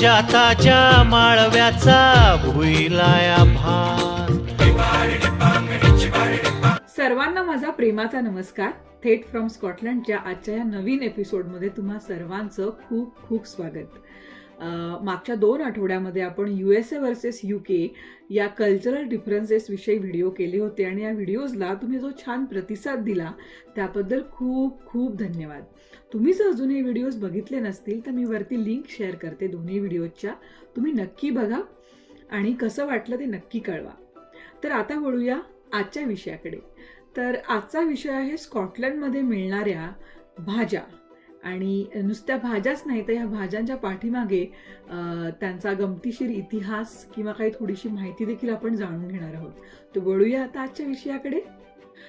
जाताच्या माळव्याचा भुईलाया भार सर्वांना माझा प्रेमाचा नमस्कार. थेट फ्रॉम स्कॉटलंडच्या आजच्या या नवीन एपिसोडमध्ये तुम्हा सर्वांचं खूप खूप स्वागत. मागच्या दोन आठवड्यामध्ये आपण U S A versus U K या कल्चरल डिफरन्सेसविषयी व्हिडिओ केले होते आणि या व्हिडिओजला तुम्ही जो छान प्रतिसाद दिला त्याबद्दल खूप खूप धन्यवाद. तुम्ही जर अजून हे व्हिडिओज बघितले नसतील तर मी वरती लिंक शेअर करते दोन्ही व्हिडिओजच्या तुम्ही नक्की बघा आणि कसं वाटलं ते नक्की कळवा. तर आता वळूया आजच्या विषयाकडे. तर आजचा विषय आहे स्कॉटलंडमध्ये मिळणाऱ्या भाज्या. आणि नुसत्या भाज्याच नाही तर ह्या भाज्यांच्या पाठीमागे त्यांचा गमतीशीर इतिहास किंवा काही थोडीशी माहिती देखील आपण जाणून घेणार आहोत. तर वळूया आता आजच्या विषयाकडे.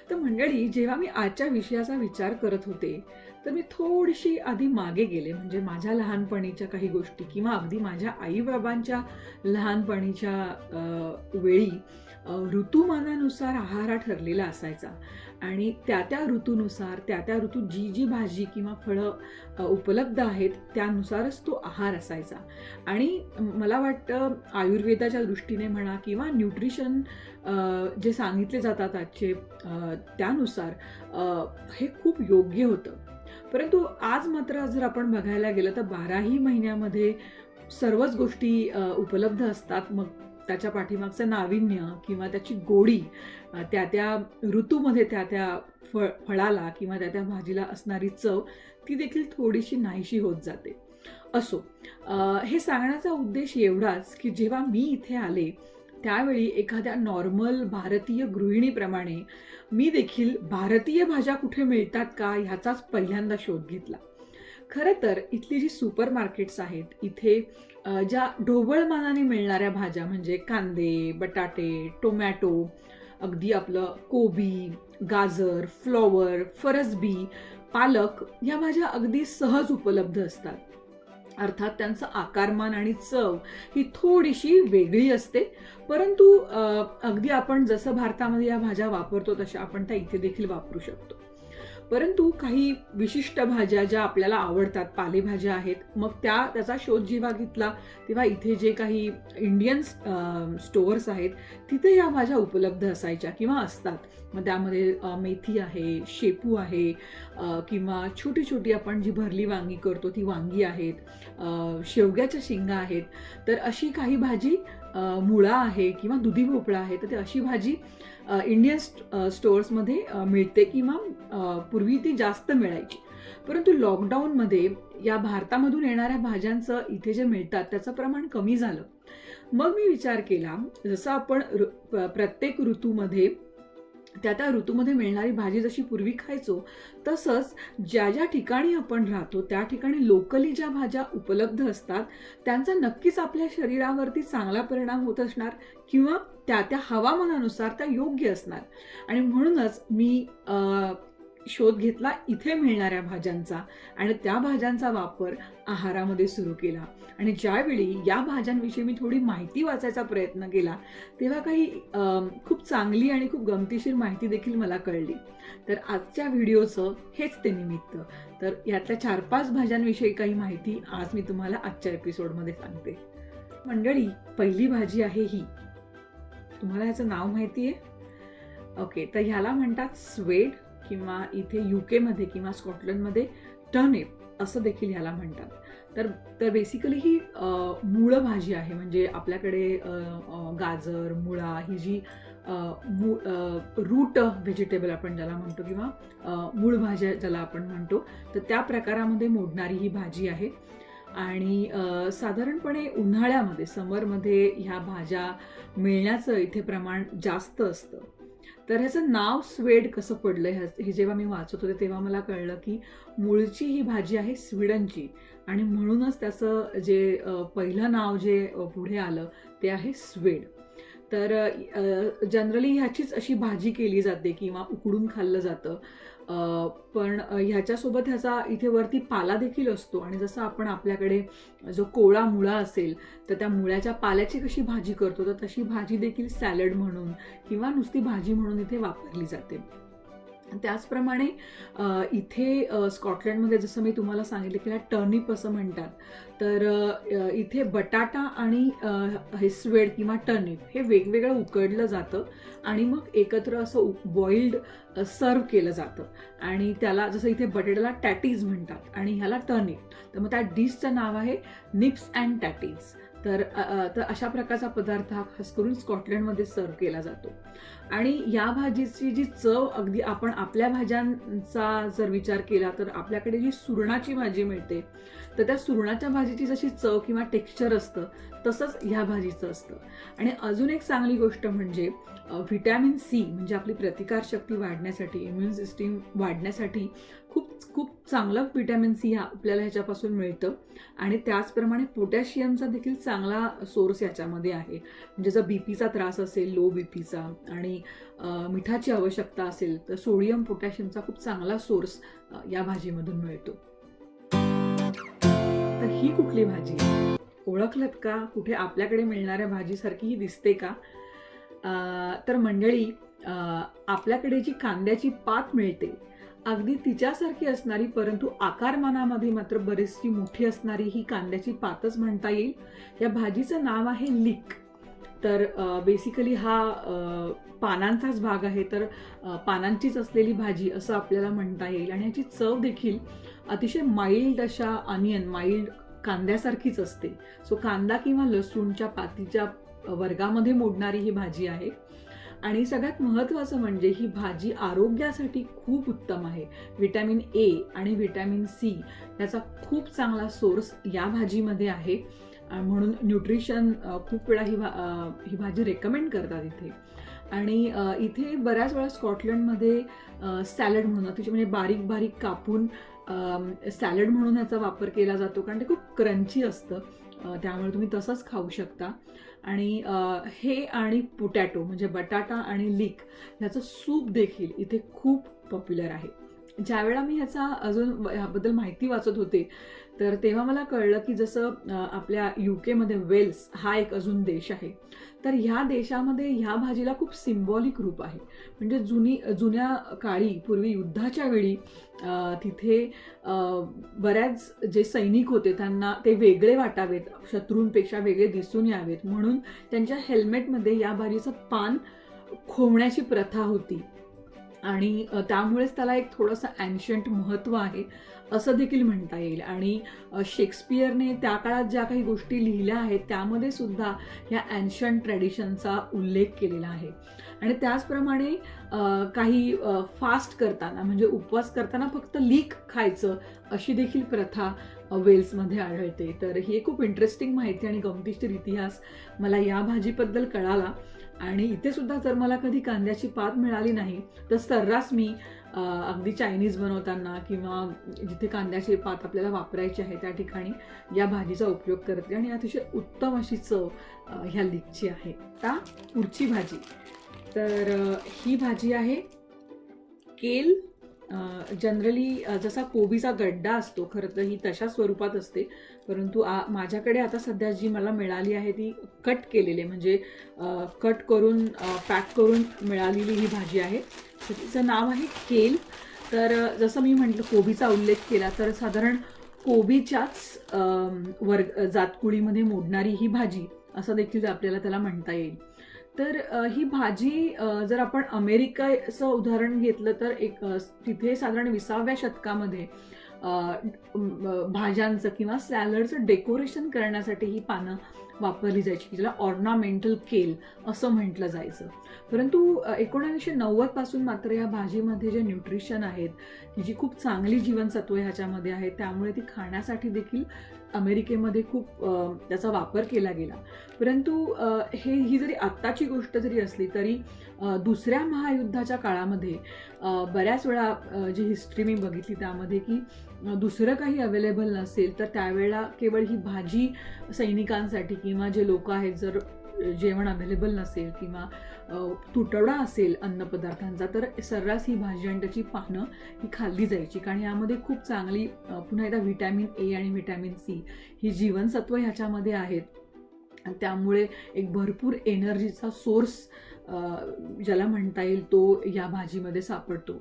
तर मंडळी जेव्हा मी आजच्या विषयाचा विचार करत होते तर मी थोडीशी आधी मागे गेले. म्हणजे माझ्या लहानपणीच्या काही गोष्टी किंवा अगदी माझ्या आईबाबांच्या लहानपणीच्या अं, वेळी ऋतुमानानुसार आहार ठरलेला असायचा. आणि त्या त्या ऋतूनुसार त्या त्या ऋतूत जी जी भाजी किंवा फळं उपलब्ध आहेत त्यानुसारच तो आहार असायचा. आणि मला वाटतं आयुर्वेदाच्या दृष्टीने म्हणा किंवा न्यूट्रिशन जे सांगितले जातात आजचे त्यानुसार हे खूप योग्य होतं. परंतु आज मात्र जर आपण बघायला गेलं तर बाराही महिन्यामध्ये सर्वच गोष्टी उपलब्ध असतात. मग त्याच्या पाठीमागचं नाविन्य किंवा त्याची गोडी त्या त्या ऋतूमध्ये त्या त्या फळ फळाला किंवा त्या त्या भाजीला असणारी चव ती देखील थोडीशी नाहीशी होत जाते. असो हे सांगण्याचा उद्देश एवढाच की जेव्हा मी इथे आले त्यावेळी एखाद्या नॉर्मल भारतीय गृहिणीप्रमाणे मी देखील भारतीय भाज्या कुठे मिळतात का ह्याचाच पहिल्यांदा शोध घेतला. खरं तर इथली जी सुपर मार्केट्स आहेत इथे ज्या ज्या ढोबळमानाने मिळणाऱ्या भाज्या म्हणजे कांदे बटाटे टोमॅटो अगदी आपलं कोबी गाजर फ्लॉवर फरसबी पालक या भाज्या अगदी सहज उपलब्ध असतात. अर्थात त्यांचं आकारमान आणि चव ही थोडीशी वेगळी असते परंतु अगदी आपण जसं भारतामध्ये या भाज्या वापरतो तशा आपण त्या इथे देखील वापरू शकतो. परंतु काही विशिष्ट भाज्या ज्या आपल्याला आवडतात पालेभाज्या आहेत मग त्या त्याचा शोध जेव्हा घेतला तेव्हा इथे जे काही इंडियन स्टोअर्स आहेत तिथे या भाज्या उपलब्ध असायच्या किंवा असतात. मग त्यामध्ये मेथी आहे शेपू आहे किंवा छोटी छोटी आपण जी भरली वांगी करतो ती वांगी आहेत शेवग्याच्या शेंगा आहेत. तर अशी काही भाजी मुळा आहे किंवा दुधी भोपळा आहे तर ते अशी भाजी इंडियन स्ट- स्टोअर्समध्ये मिळते किंवा पूर्वी ती जास्त मिळायची. परंतु लॉकडाऊनमध्ये या भारतामधून येणाऱ्या भाज्यांचं इथे जे मिळतात त्याचं प्रमाण कमी झालं. मग मी विचार केला जसं आपण प्रत्येक ऋतूमध्ये त्या त्या ऋतूमध्ये मिळणारी भाजी जशी पूर्वी खायचो तसंच ज्या ज्या ठिकाणी आपण राहतो त्या ठिकाणी लोकली ज्या भाज्या उपलब्ध असतात त्यांचा नक्कीच आपल्या शरीरावरती चांगला परिणाम होत असणार किंवा त्या त्या हवामानानुसार त्या योग्य असणार. आणि म्हणूनच मी शोध घेतला इथे मिळणाऱ्या भाज्यांचा. आणि त्या भाज्यांचा वापर आहारामध्ये सुरू केला. आणि ज्यावेळी या भाज्यांविषयी मी थोडी माहिती वाचायचा प्रयत्न केला तेव्हा काही खूप चांगली आणि खूप गमतीशीर माहिती देखील मला कळली. तर आजच्या व्हिडिओचं हेच ते निमित्त. तर यातल्या चार पाच भाज्यांविषयी काही माहिती आज मी तुम्हाला आजच्या एपिसोडमध्ये सांगते. मंडळी पहिली भाजी आहे ही. तुम्हाला ह्याचं नाव माहिती आहे ओके तर ह्याला म्हणतात स्वेड. किंवा इथे युकेमध्ये किंवा स्कॉटलंडमध्ये टर्निप असं देखील ह्याला म्हणतात. तर तर बेसिकली ही अ, मूळ भाजी आहे. म्हणजे आपल्याकडे गाजर मुळा ही जी मू रूट व्हेजिटेबल आपण ज्याला म्हणतो किंवा मूळ भाज्या ज्याला आपण म्हणतो तर त्या प्रकारामध्ये मोडणारी ही भाजी आहे. आणि साधारणपणे उन्हाळ्यामध्ये समरमध्ये ह्या भाज्या मिळण्याचं इथे प्रमाण जास्त असतं. तर ह्याचं नाव स्वेड कसं पडलं ह्या- हे जेव्हा मी वाचत होते तेव्हा मला कळलं की मूळची ही भाजी आहे स्वीडनची. आणि म्हणूनच त्याचं जे पहिलं नाव जे पुढे आलं ते आहे स्वेड. तर जनरली ह्याचीच अशी भाजी केली जाते किंवा उकडून खाल्लं जातं. पण ह्याच्यासोबत ह्याचा इथे वरती पाला देखील असतो. आणि जसं आपण आपल्याकडे जो कोळा मुळा असेल तर त्या मुळ्याच्या पाल्याची कशी भाजी करतो? तर तशी भाजी देखील सॅलड म्हणून किंवा नुसती भाजी म्हणून इथे वापरली जाते. त्याचप्रमाणे इथे स्कॉटलंडमध्ये जसं मी तुम्हाला सांगितलं की ह्या टर्निप असं म्हणतात. तर इथे बटाटा आणि हे स्वेड किंवा टर्निप हे वेगवेगळं उकडलं जातं आणि मग एकत्र असं बॉइल्ड सर्व केलं जातं. आणि त्याला जसं इथे बटाट्याला टॅटीज म्हणतात आणि ह्याला टर्निप. तर मग त्या डिशचं नाव आहे निप्स अँड टॅटीज. तर तर अशा प्रकारचा पदार्थ हा खास करून स्कॉटलंडमध्ये सर्व केला जातो. आणि या भाजीची जी चव अगदी आपण आपल्या भाज्यांचा जर विचार केला तर आपल्याकडे जी सुरणाची भाजी मिळते तर त्या सुरणाच्या भाजीची जशी चव किंवा टेक्स्चर असतं तसंच ह्या भाजीचं असतं. आणि अजून एक चांगली गोष्ट म्हणजे व्हिटॅमिन सी म्हणजे आपली प्रतिकारशक्ती वाढण्यासाठी इम्युन सिस्टीम वाढण्यासाठी खूप खूप चांगलं व्हिटॅमिन सी हा आपल्याला ह्याच्यापासून मिळतं. आणि त्याचप्रमाणे पोटॅशियमचा देखील चांगला सोर्स याच्यामध्ये आहे. म्हणजे जर बी पीचा त्रास असेल लो बी पीचा आणि मिठाची आवश्यकता असेल तर सोडियम पोटॅशियमचा खूप चांगला सोर्स या भाजीमधून मिळतो. तर ही कुठली भाजी? ओळखलत का? कुठे आपल्याकडे मिळणाऱ्या भाजीसारखी ही दिसते का? तर मंडळी आपल्याकडे जी कांद्याची पात मिळते अगदी तिच्यासारखी असणारी परंतु आकारमानामध्ये मात्र बरीचशी मोठी असणारी ही कांद्याची पातच म्हणता येईल. या भाजीचं नाव आहे लिक. तर बेसिकली हा पानांचाच भाग आहे. तर पानांचीच असलेली भाजी असं आपल्याला म्हणता येईल. आणि ह्याची चव देखील अतिशय माइल्ड अशा अनियन माइल्ड कांद्यासारखीच असते. सो कांदा किंवा लसूणच्या पातीच्या वर्गामध्ये मोडणारी ही भाजी आहे. आणि सगळ्यात महत्त्वाचं म्हणजे ही भाजी आरोग्यासाठी खूप उत्तम आहे. व्हिटॅमिन ए आणि व्हिटॅमिन सी याचा खूप चांगला सोर्स या भाजीमध्ये आहे. म्हणून न्यूट्रिशन खूप वेळा ही भा ही भाजी रेकमेंड करतात इथे. आणि इथे बऱ्याच वेळा स्कॉटलंडमध्ये सॅलड म्हणून अतिशय म्हणजे बारीक बारीक कापून सॅलड म्हणून ह्याचा वापर केला जातो कारण ते खूप क्रंची असतं. त्यामुळे तुम्ही तसंच खाऊ शकता. आणि हे आणि पोटॅटो म्हणजे बटाटा आणि लीक ह्याचं सूप देखील इथे खूप पॉप्युलर आहे. ज्यावेळा मी ह्याचा अजून ह्याबद्दल माहिती वाचत होते तर तेव्हा मला कळलं की जसं आपल्या यू केमध्ये वेल्स हा एक अजून देश आहे. तर ह्या देशामध्ये ह्या भाजीला खूप सिम्बॉलिक रूप आहे. म्हणजे जुनी जुन्या काळी पूर्वी युद्धाच्या वेळी तिथे बऱ्याच जे सैनिक होते त्यांना ते वेगळे वाटावेत शत्रूंपेक्षा वेगळे दिसून यावेत. म्हणून त्यांच्या हेल्मेटमध्ये या भाजीचं पान खोवण्याची प्रथा होती. आणि त्यामुळेच त्याला एक थोडंसं अँशंट महत्त्व आहे असं देखील म्हणता येईल. आणि शेक्सपियरने त्या काळात ज्या काही गोष्टी लिहिल्या आहेत त्यामध्ये सुद्धा ह्या अँशंट ट्रॅडिशनचा उल्लेख केलेला आहे. आणि त्याचप्रमाणे काही फास्ट करताना म्हणजे उपवास करताना फक्त लीक खायचं अशी देखील प्रथा वेल्समध्ये आढळते. तर ही खूप इंटरेस्टिंग माहिती आणि गमतीशीर इतिहास मला या भाजीबद्दल कळाला. आणि इथे सुद्धा जर मला कधी कांद्याची पात मिळाली नाही तर सर्रास मी अगदी चायनीज बनवताना किंवा जिथे कांद्याची पात आपल्याला वापरायची आहे त्या ठिकाणी या भाजीचा उपयोग करते आणि अतिशय उत्तम अशी चव ह्या लिकची आहे. आता पुढची भाजी. तर ही भाजी आहे केल जनरली जसा कोबीचा गड्डा असतो खरं तर ही तशा स्वरूपात असते. परंतु आ माझ्याकडे आता सध्या जी मला मिळाली आहे ती कट केलेली आहे. म्हणजे कट करून पॅक करून मिळालेली ही भाजी आहे. तर तिचं नाव आहे केल. तर जसं मी म्हटलं कोबीचा उल्लेख केला तर साधारण कोबीच्याच वर्ग जातकुळीमध्ये मोडणारी ही भाजी असं देखील आपल्याला त्याला म्हणता येईल. तर ही भाजी जर आपण अमेरिकेचं उदाहरण घेतलं तर एक तिथे साधारण विसाव्या शतकामध्ये भाज्यांचं किंवा सॅलडचं डेकोरेशन करण्यासाठी ही पानं वापरली जायची की ज्याला ऑर्नामेंटल केल असं म्हटलं जायचं. परंतु एकोणावीसशे नव्वदपासून मात्र या भाजीमध्ये जे न्यूट्रिशन आहेत जी खूप चांगली जीवनसत्व ह्याच्यामध्ये आहेत त्यामुळे ती खाण्यासाठी देखील अमेरिकेमध्ये खूप त्याचा वापर केला गेला. परंतु हे ही जरी आत्ताची गोष्ट जरी असली तरी दुसऱ्या महायुद्धाच्या काळामध्ये बऱ्याच वेळा जी हिस्ट्री मी बघितली त्यामध्ये की दुसरं काही अवेलेबल नसेल तर त्यावेळेला केवळ ही भाजी सैनिकांसाठी किंवा जे लोक आहेत जर जेवण अवेलेबल नसेल किंवा तुटवडा असेल अन्नपदार्थांचा तर सर्रास ही भाजी आणि त्याची पानं ही खाल्ली जायची. कारण यामध्ये खूप चांगली पुन्हा एकदा व्हिटॅमिन ए आणि व्हिटॅमिन सी ही जीवनसत्व ह्याच्यामध्ये आहेत. आणि त्यामुळे एक भरपूर एनर्जीचा सोर्स ज्याला म्हणता येईल तो या भाजीमध्ये सापडतो.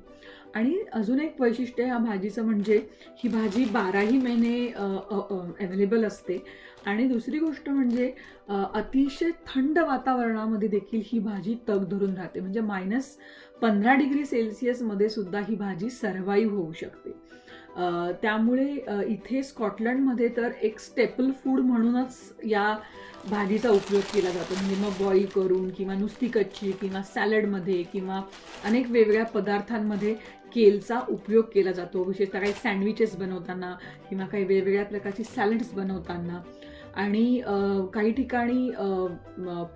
आणि अजून एक वैशिष्ट्य ह्या भाजीचं म्हणजे ही भाजी बाराही महिने अवेलेबल असते. आणि दुसरी गोष्ट म्हणजे अतिशय थंड वातावरणामध्ये देखील ही भाजी तग धरून राहते. म्हणजे मायनस पंधरा डिग्री सेल्सिअसमध्ये सुद्धा ही भाजी सर्वाईव्ह होऊ शकते. त्यामुळे इथे स्कॉटलंडमध्ये तर एक स्टेपल फूड म्हणूनच या भाजीचा उपयोग केला जातो. म्हणजे मग बॉईल करून किंवा नुसती कच्ची किंवा सॅलडमध्ये किंवा अनेक वेगवेगळ्या पदार्थांमध्ये केलचा उपयोग केला जातो. विशेषतः काही सँडविचेस बनवताना किंवा काही वेगवेगळ्या प्रकारची सॅलड्स बनवताना. आणि काही ठिकाणी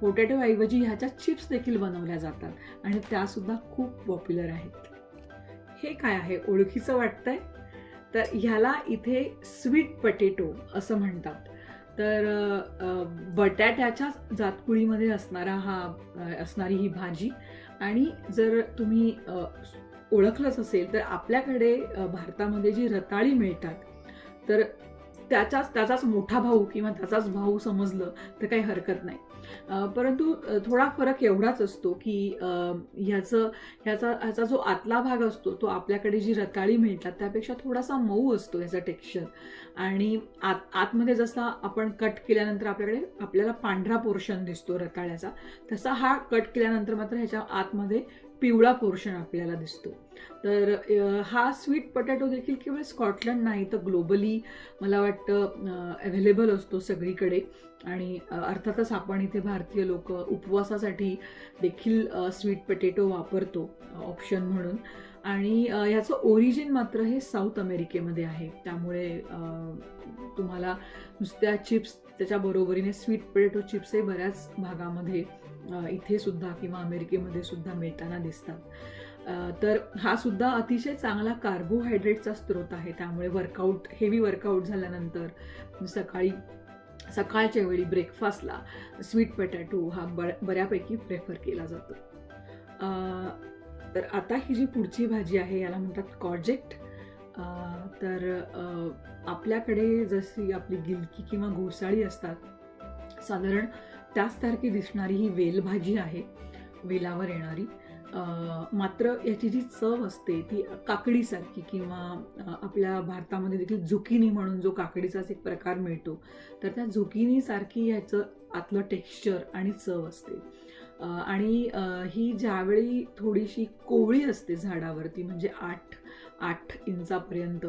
पोटॅटो ऐवजी ह्याच्या चिप्स देखील बनवल्या जातात. आणि त्यासुद्धा खूप पॉप्युलर आहेत. हे काय आहे? ओळखीचं वाटतंय? तर ह्याला इथे स्वीट पटेटो असं म्हणतात. तर बटाट्याच्या जातकुळीमध्ये असणारा हा असणारी ही भाजी. आणि जर तुम्ही ओळखलंच असेल तर आपल्याकडे भारतामध्ये जी रताळी मिळतात तर त्याचाच त्याचाच मोठा भाऊ किंवा त्याचाच भाऊ समजलं तर काही हरकत नाही. परंतु थोडा फरक एवढाच असतो की ह्याचं ह्याचा ह्याचा जो आतला भाग असतो तो आपल्याकडे जी रताळी मिळतात त्यापेक्षा थोडासा मऊ असतो ह्याचा टेक्स्चर. आणि आत आतमध्ये जसा आपण कट केल्यानंतर आपल्याकडे आपल्याला पांढरा पोर्शन दिसतो रताळ्याचा तसा हा कट केल्यानंतर मात्र ह्याच्या आतमध्ये पिवळा पोर्शन आपल्याला दिसतो. तर हा स्वीट पटॅटो देखील केवळ स्कॉटलंड नाही तर ग्लोबली मला वाटतं अवेलेबल असतो सगळीकडे. आणि अर्थातच आपण इथे भारतीय लोक उपवासासाठी देखील स्वीट पटेटो वापरतो ऑप्शन म्हणून. आणि ह्याचं ओरिजिन मात्र हे साऊथ अमेरिकेमध्ये आहे. त्यामुळे तुम्हाला नुसत्या चिप्स त्याच्या बरोबरीने स्वीट पोटॅटो चिप्सही बऱ्याच भागामध्ये इथे सुद्धा किंवा अमेरिकेमध्ये सुद्धा मिळताना दिसतात. तर हा सुद्धा अतिशय चांगला कार्बोहायड्रेटचा स्रोत आहे. त्यामुळे वर्कआउट हेवी वर्कआउट झाल्यानंतर सकाळी सकाळच्या वेळी ब्रेकफास्टला स्वीट पटॅटो हा ब बऱ्यापैकी प्रेफर केला जातो. तर आता ही जी पुढची भाजी आहे याला म्हणतात कॉजेक्ट तर आपल्याकडे जशी आपली गिलकी किंवा घोसाळी असतात साधारण त्याचसारखी दिसणारी ही वेलभाजी आहे वेलावर येणारी. मात्र याची जी चव असते ती काकडीसारखी किंवा आपल्या भारतामध्ये देखील झुकिनी म्हणून जो काकडीचाच एक प्रकार मिळतो तर त्या झुकिनीसारखी ह्याचं आतलं टेक्स्चर आणि चव असते. आणि ही ज्यावेळी थोडीशी कोवळी असते झाडावरती म्हणजे आठ आठ इंचापर्यंत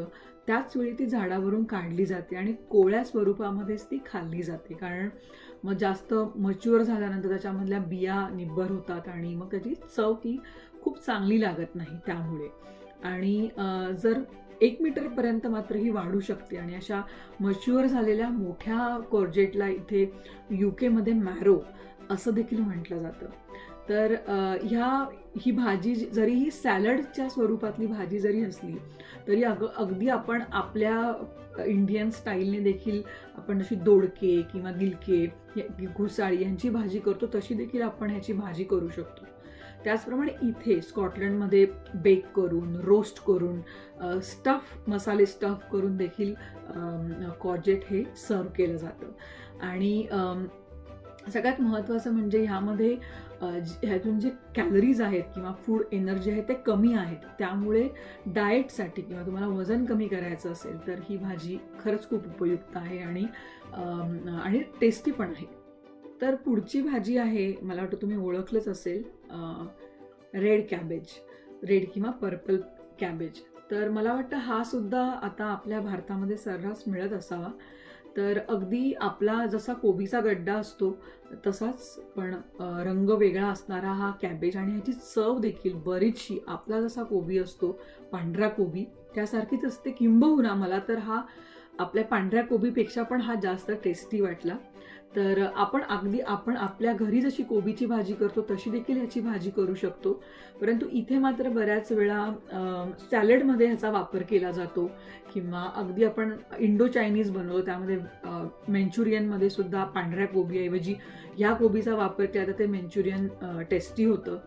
त्याच वेळी ती झाडावरून काढली जाते आणि कोवळ्या स्वरूपामध्येच ती खाल्ली जाते. कारण मग जास्त मच्युअर झाल्यानंतर त्याच्यामधल्या बिया निब्बर होतात आणि मग त्याची चव ती खूप चांगली लागत नाही त्यामुळे. आणि जर एक मीटरपर्यंत मात्र ही वाढू शकते आणि अशा मच्युअर झालेल्या मोठ्या कोर्जेटला इथे यू केमध्ये मॅरो असं देखील म्हटलं जातं. तर ह्या ही भाजी जी- जरी ही सॅलडच्या स्वरूपातली भाजी जरी असली तरी अग अगदी आपण आपल्या इंडियन स्टाईलने देखील आपण जशी दोडके किंवा गिलके घुसाळी यांची भाजी करतो तशी देखील आपण ह्याची भाजी करू शकतो. त्याचप्रमाणे इथे स्कॉटलंडमध्ये बेक करून रोस्ट करून स्टफ मसाले स्टफ करून देखील कॉर्जेट हे सर्व केलं जातं. आणि सगळ्यात महत्त्वाचं म्हणजे ह्यामध्ये ह्यातून जे कॅलरीज आहेत किंवा फूड एनर्जी आहे ते कमी आहेत. त्यामुळे डाएटसाठी किंवा तुम्हाला वजन कमी करायचं असेल तर ही भाजी खरंच खूप उपयुक्त आहे आणि आणि टेस्टी पण आहे. तर पुढची भाजी आहे मला वाटतं तुम्ही ओळखलंच असेल रेड कॅबेज रेड किंवा पर्पल कॅबेज तर मला वाटतं हा सुद्धा आता आपल्या भारतामध्ये सर्रास मिळत असावा. तर अगदी आपला जसा कोबीचा गड्डा असतो तसाच पण रंग वेगळा असणारा हा कॅबेज आणि ह्याची चव देखील बरीचशी आपला जसा कोबी असतो पांढरा कोबी त्यासारखीच असते किंबहुना मला तर हा आपल्या पांढऱ्या कोबीपेक्षा पण हा जास्त टेस्टी वाटला. तर आपण अगदी आपण आपल्या घरी जशी कोबीची भाजी करतो तशी देखील ह्याची भाजी करू शकतो. परंतु इथे मात्र बऱ्याच वेळा सॅलडमध्ये ह्याचा वापर केला जातो किंवा अगदी आपण इंडो चायनीज बनवतो त्यामध्ये मेंच्युरियनमध्ये सुद्धा पांढऱ्या कोबीऐवजी ह्या कोबीचा वापर केला तर ते मेंच्युरियन टेस्टी होतं.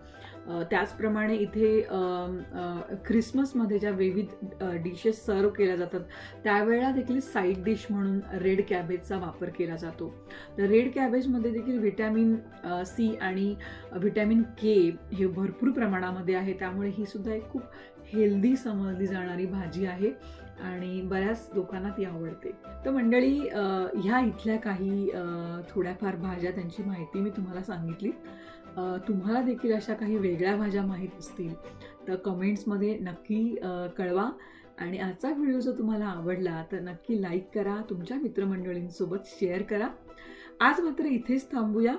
त्याचप्रमाणे इथे ख्रिसमसमध्ये ज्या विविध डिशेस सर्व केल्या जातात त्यावेळेला देखील साईड डिश म्हणून रेड कॅबेजचा वापर केला जातो. तर रेड कॅबेजमध्ये देखील व्हिटॅमिन सी आणि व्हिटॅमिन के हे भरपूर प्रमाणामध्ये आहे. त्यामुळे ही सुद्धा एक खूप हेल्दी समजली जाणारी भाजी आहे आणि बऱ्याच लोकांना ती आवडते. तर मंडळी ह्या इथल्या काही थोड्याफार भाज्या त्यांची माहिती मी तुम्हाला सांगितली. तुम्हाला देखील अशा काही वेगळ्या भाज्या माहीत असतील तर कमेंट्समध्ये नक्की कळवा. आणि आजचा व्हिडिओ जर तुम्हाला आवडला तर नक्की लाईक करा तुमच्या मित्रमंडळींसोबत शेअर करा. आज मात्र इथेच थांबूया.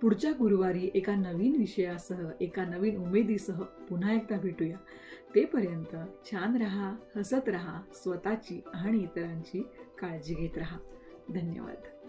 पुढच्या गुरुवारी एका नवीन विषयासह एका नवीन उमेदीसह पुन्हा एकदा भेटूया. तेपर्यंत छान रहा हसत रहा स्वतःची आणि इतरांची काळजी घेत रहा. धन्यवाद.